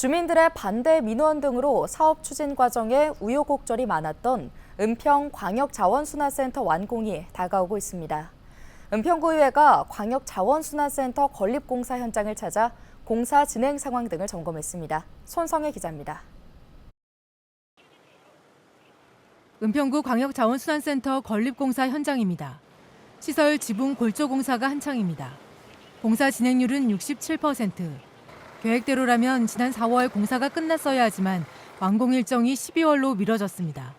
주민들의 반대 민원 등으로 사업 추진 과정에 우여곡절이 많았던 은평 광역자원순환센터 완공이 다가오고 있습니다. 은평구의회가 광역자원순환센터 건립공사 현장을 찾아 공사 진행 상황 등을 점검했습니다. 손성혜 기자입니다. 은평구 광역자원순환센터 건립공사 현장입니다. 시설 지붕 골조 공사가 한창입니다. 공사 진행률은 67%. 계획대로라면 지난 4월 공사가 끝났어야 하지만 완공 일정이 12월로 미뤄졌습니다.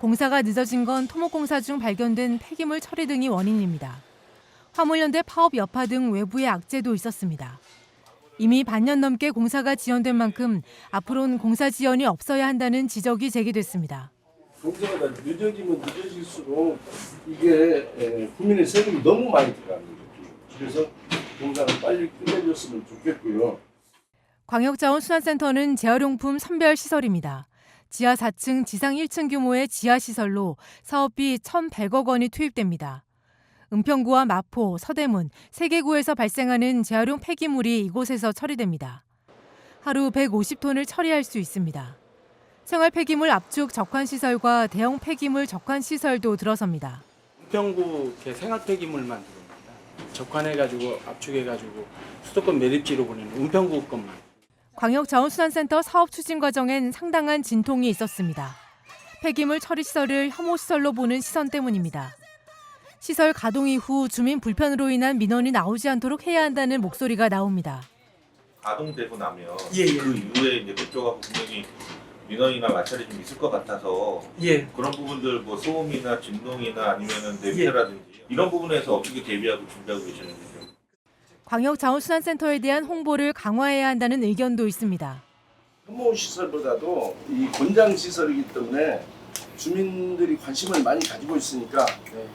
공사가 늦어진 건 토목공사 중 발견된 폐기물 처리 등이 원인입니다. 화물연대 파업 여파 등 외부의 악재도 있었습니다. 이미 반년 넘게 공사가 지연된 만큼 앞으로는 공사 지연이 없어야 한다는 지적이 제기됐습니다. 공사가 늦어지면 늦어질수록 이게 에, 국민의 세금이 너무 많이 들어갑니다. 그래서 공사를 빨리 끝내줬으면 좋겠고요. 광역자원순환센터는 재활용품 선별 시설입니다. 지하 4층, 지상 1층 규모의 지하 시설로 사업비 1,100억 원이 투입됩니다. 은평구와 마포, 서대문, 세 개구에서 발생하는 재활용 폐기물이 이곳에서 처리됩니다. 하루 150톤을 처리할 수 있습니다. 생활 폐기물 압축 적환 시설과 대형 폐기물 적환 시설도 들어섭니다. 은평구 생활 폐기물만 들어옵니다. 적환해가지고 압축해가지고 수도권 매립지로 보내는 은평구 것만. 광역자원순환센터 사업 추진 과정엔 상당한 진통이 있었습니다. 폐기물 처리 시설을 혐오 시설로 보는 시선 때문입니다. 시설 가동 이후 주민 불편으로 인한 민원이 나오지 않도록 해야 한다는 목소리가 나옵니다. 가동되고 나면 예, 예. 그 이후에 이제 그쪽하고 분명히 민원이나 마찰이 좀 있을 것 같아서 예. 그런 부분들 뭐 소음이나 진동이나 아니면은 예. 냄새라든지 이런 부분에서 어떻게 대비하고 준비하고 계시는지요? 광역자원순환센터에 대한 홍보를 강화해야 한다는 의견도 있습니다. 혐오 시설보다도 이 권장 시설이기 때문에 주민들이 관심을 많이 가지고 있으니까 네,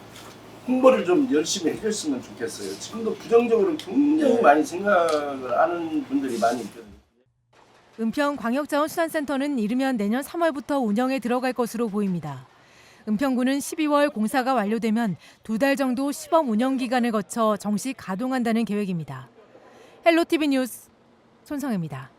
홍보를 좀 열심히 해줬으면 좋겠어요. 지금도 부정적으로 굉장히 많이 생각을 하는 분들이 많이 있거든요. 은평 광역자원순환센터는 이르면 내년 3월부터 운영에 들어갈 것으로 보입니다. 은평구는 12월 공사가 완료되면 두 달 정도 시범 운영 기간을 거쳐 정식 가동한다는 계획입니다. 헬로티비 뉴스 손성혜입니다.